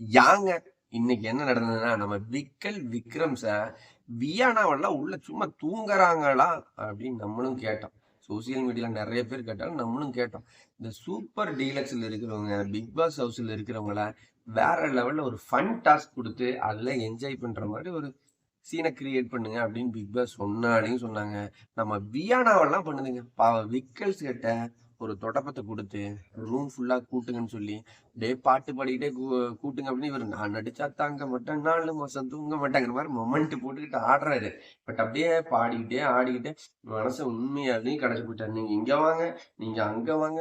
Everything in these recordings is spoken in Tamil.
யாங்க? இன்னைக்கு என்ன நடந்ததுன்னா நம்ம விக்கல் விக்ரம் சார் வியானாவெல்லாம் உள்ள சும்மா தூங்குறாங்களா அப்படின்னு நம்மளும் கேட்டோம். சோசியல் மீடியாவில் நிறைய பேர் கேட்டாலும் நம்மளும் கேட்டோம். இந்த சூப்பர் டீலக்ஸில் இருக்கிறவங்க பிக் பாஸ் ஹவுஸில் இருக்கிறவங்கள வேற லெவலில் ஒரு ஃபன் டாஸ்க் கொடுத்து அதில் என்ஜாய் பண்ணுற மாதிரி ஒரு சீனை கிரியேட் பண்ணுங்க அப்படின்னு பிக் பாஸ் சொன்னாலையும் சொன்னாங்க. நம்ம வியானாவெல்லாம் பண்ணுதுங்க. பாவ விக்கல்ஸ் கிட்ட ஒரு தொடப்பத்தை கொடுத்து ரூம் ஃபுல்லாக கூட்டுங்கன்னு சொல்லி டே பாட்டு பாடிக்கிட்டே கூ- கூட்டுங்க அப்படின்னு இவர் நான் நடிச்சா தாங்க மாட்டேன் நாலு மாதம் தூங்க மாட்டேங்கிற மாதிரி மொமெண்ட் போட்டுக்கிட்டு ஆடுறாரு. பட் அப்படியே பாடிக்கிட்டே ஆடிக்கிட்டே மனசை உண்மையாலையும் கடைசி போயிட்டாரு. நீங்க இங்கே வாங்க நீங்க அங்கே வாங்க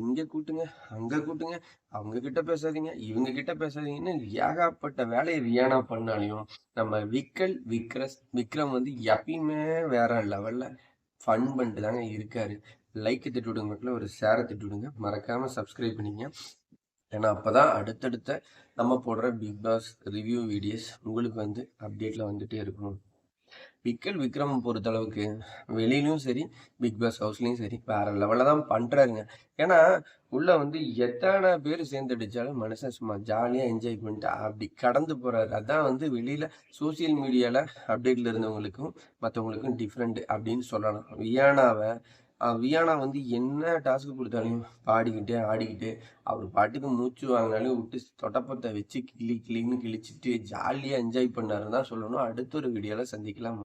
இங்கே கூட்டுங்க அங்க கூட்டுங்க அவங்க கிட்ட பேசாதீங்க இவங்க கிட்ட பேசாதீங்கன்னு ஏகப்பட்ட வேலையை ரியானா பண்ணாலையும் நம்ம விக்கல் விக்ரஸ் விக்ரம் வந்து எப்பயுமே வேற லெவல்ல ஃபன் பண்ணிட்டு தாங்க இருக்காரு. லைக் திட்டு விடுங்க மக்கள் ஒரு ஷேரை திட்டு விடுங்க மறக்காமல் சப்ஸ்கிரைப் பண்ணிங்க. ஏன்னா அப்பதான் அடுத்தடுத்த நம்ம போடுற பிக் பாஸ் ரிவ்யூ வீடியோஸ் உங்களுக்கு வந்து அப்டேட்டில் வந்துகிட்டே இருக்கும் விக்கல் விக்ரம் பொறுத்தளவுக்கு வெளியிலும் சரி பிக் பாஸ் ஹவுஸ்லேயும் சரி வேற லெவலில் தான் பண்ணுறாருங்க ஏன்னா உள்ள வந்து எத்தனை பேர் சேர்ந்து அடித்தாலும் மனுஷன் சும்மா ஜாலியாக என்ஜாய் பண்ணிட்டு அப்படி கடந்து போகிறாரு அதான் வந்து வெளியில் சோசியல் மீடியாவில் அப்டேட்டில் இருந்தவங்களுக்கும் மற்றவங்களுக்கும் டிஃப்ரெண்ட் அப்படின்னு சொல்லலாம். வியானாவை வியானா வந்து என்ன டாஸ்க் கொடுத்தாலும் பாடிக்கிட்டே ஆடிக்கிட்டு அவர் பாட்டுக்கு மூச்சு வாங்கினாலும் விட்டு தொட்டப்பத்தை வச்சு கிளி கிளின்னு கிழிச்சிட்டு ஜாலியாக என்ஜாய் பண்ணாருன்னு தான் சொல்லணும். அடுத்த ஒரு வீடியோவில் சந்திக்கலாம்.